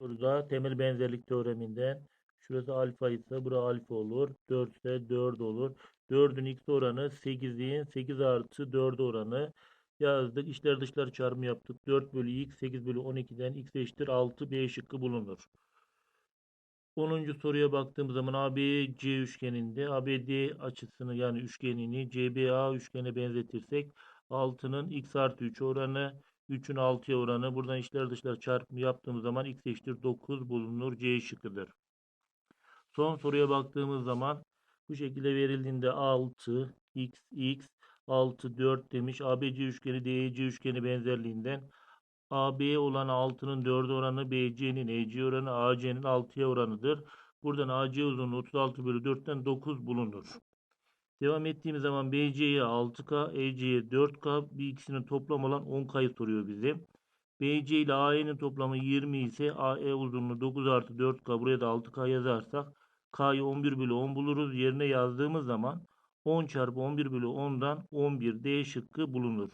Burada temel benzerlik teoreminden şurası alfa ise bura alfa olur. 4 ise 4 olur. 4'ün x oranı 8'in 8 artı 4 oranı yazdık. İçler dışlar çarpımı yaptık. 4 bölü x 8 bölü 12'den x eşittir 6 B şıkkı bulunur. 10. soruya baktığımız zaman ABC üçgeninde ABD açısını yani üçgenini CBA üçgene benzetirsek 6'nın x artı 3 oranı 3'ün 6'ya oranı buradan içler dışlar çarpımı yaptığımız zaman x eşittir 9 bulunur. C şıkkıdır. Son soruya baktığımız zaman bu şekilde verildiğinde 6 x x 6 4 demiş. ABC üçgeni DEC üçgeni benzerliğinden AB olan 6'nın 4 oranı BC'nin EC oranı AC'nin 6'ya oranıdır. Buradan AC uzunluğu 36 bölü 4'ten 9 bulunur. Devam ettiğimiz zaman BC'ye 6K, EC'ye 4K, bir ikisinin toplam olan 10K'yı soruyor bize. BC ile AE'nin toplamı 20 ise AE uzunluğu 9 artı 4K buraya da 6K yazarsak K'yı 11 bölü 10 buluruz. Yerine yazdığımız zaman 10 çarpı 11 bölü 10'dan 11 D şıkkı bulunur.